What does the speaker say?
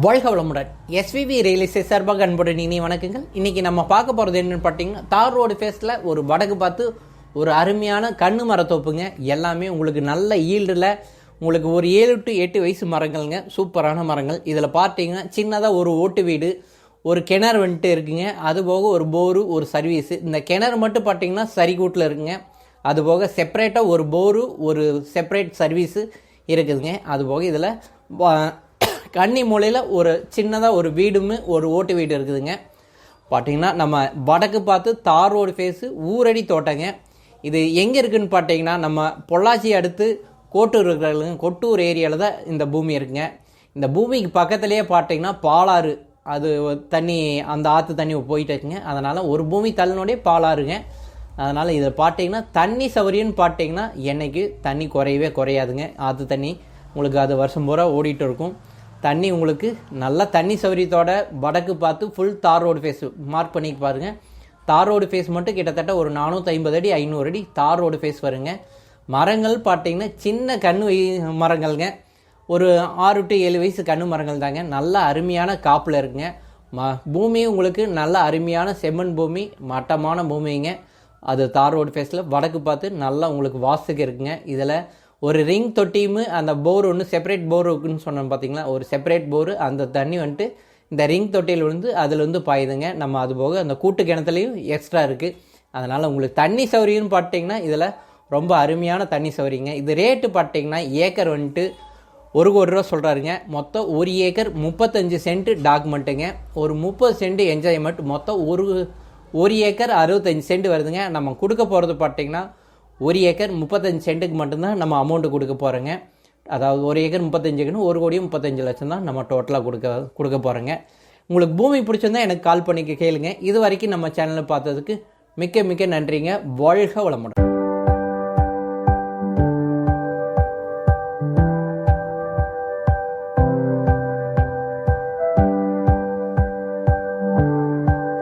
வாழ்க வளமுடன். SVV real சார்பாக அன்புடன் இனி வணக்கங்கள். இன்றைக்கி நம்ம பார்க்க போகிறது என்னன்னு பார்த்தீங்கன்னா தார் ரோடு ஃபேஸில் ஒரு வடக்கு பார்த்து ஒரு அருமையான கண்ணு மரத்தோப்புங்க எல்லாமே உங்களுக்கு நல்ல ஈல்டில் உங்களுக்கு ஒரு ஏழு டு எட்டு வயசு மரங்கள்ங்க. சூப்பரான மரங்கள். இதில் பார்த்தீங்கன்னா சின்னதாக ஒரு ஓட்டு வீடு ஒரு கிணறு வந்துட்டு இருக்குங்க. அது போக ஒரு போரு ஒரு சர்வீஸு இந்த கிணறு மட்டும் பார்த்தீங்கன்னா சரிகூட்டில் இருக்குங்க. அது போக செப்பரேட்டாக ஒரு போரு ஒரு செப்பரேட் சர்வீஸு இருக்குதுங்க. அது போக இதில் கன்னி மூலையில் ஒரு சின்னதாக ஒரு வீடுமே ஒரு ஓட்டு வீடு இருக்குதுங்க. பார்த்தீங்கன்னா நம்ம வடக்கு பார்த்து தார் ரோடு ஃபேஸு ஊரடி தோட்டங்க. இது எங்கே இருக்குதுன்னு பார்த்தீங்கன்னா நம்ம பொள்ளாச்சி அடுத்து கோட்டூர் இருக்கிறவங்க கொட்டூர் ஏரியாவில் தான் இந்த பூமி இருக்குங்க. இந்த பூமிக்கு பக்கத்துலேயே பார்த்தீங்கன்னா பாலாறு. அது தண்ணி அந்த ஆற்று தண்ணி போயிட்டு இருக்குங்க. அதனால் ஒரு பூமி தள்ளினோடே பாலாறுங்க. அதனால் இதை பார்த்தீங்கன்னா தண்ணி சௌகரியம்னு பார்த்தீங்கன்னா என்னைக்கு தண்ணி குறையவே குறையாதுங்க. ஆற்று தண்ணி உங்களுக்கு அது வருஷம் பூரா ஓடிட்டு இருக்கும். தண்ணி உங்களுக்கு நல்ல தண்ணி சௌரியத்தோட வடக்கு பார்த்து ஃபுல் தார் ரோடு ஃபேஸ் மார்க் பண்ணி பாருங்கள் தார் ரோடு ஃபேஸ் மட்டும் கிட்டத்தட்ட ஒரு நானூற்றி ஐம்பது அடி ஐநூறு அடி தார் ரோடு ஃபேஸ் வருங்க. மரங்கள் பார்த்தீங்கன்னா சின்ன கண்ணு மரங்கள்ங்க. ஒரு ஆறு டு ஏழு வயசு கண்ணு மரங்கள் தாங்க. நல்ல அருமையான காப்பில் இருக்குங்க. ம பூமி உங்களுக்கு நல்ல அருமையான செம்மண் பூமி மட்டமான பூமிங்க. அது தார் ரோடு ஃபேஸில் வடக்கு பார்த்து நல்லா உங்களுக்கு வாசிக்க இருக்குங்க. இதில் ஒரு ரிங் தொட்டியும் அந்த போர் ஒன்று செப்பரேட் போர் இருக்குன்னு சொன்னோம் பார்த்தீங்களா ஒரு செப்பரேட் போர் அந்த தண்ணி வந்துட்டு இந்த ரிங் தொட்டியில் விழுந்து அதில் வந்து பாயுதுங்க. நம்ம அது போக அந்த கூட்டு கிணத்துலையும் எக்ஸ்ட்ரா இருக்குது அதனால் உங்களுக்கு தண்ணி சௌகரியம்னு பார்த்தீங்கன்னா இதில் ரொம்ப அருமையான தண்ணி சௌகரியங்க இது ரேட்டு பார்த்தீங்கன்னா ஏக்கர் வந்துட்டு ஒரு கோடி ரூபா சொல்கிறாருங்க மொத்தம் ஒரு ஏக்கர் முப்பத்தஞ்சு சென்ட் டாக்குமெண்ட்டுங்க ஒரு முப்பது சென்ட் என்ஜாய்மெண்ட் மொத்தம் ஒரு ஒரு ஏக்கர் அறுபத்தஞ்சு சென்ட் வருதுங்க. நம்ம கொடுக்க போகிறது பார்த்தீங்கன்னா ஒரு ஏக்கர் முப்பத்தஞ்சு சென்ட்டுக்கு மட்டும்தான் நம்ம அமௌண்ட்டு கொடுக்க போகிறோங்க அதாவது ஒரு ஏக்கர் முப்பத்தஞ்சு ஏக்கர்னு ஒரு கோடி முப்பத்தஞ்சு லட்சம் தான் நம்ம டோட்டலாக கொடுக்க கொடுக்க போகிறோங்க உங்களுக்கு பூமி பிடிச்சிருந்தா எனக்கு கால் பண்ணி கேளுங்க. இது வரைக்கும் நம்ம சேனலை பார்த்ததுக்கு மிக்க மிக்க நன்றிங்க. வாழ்க வளமுடன்.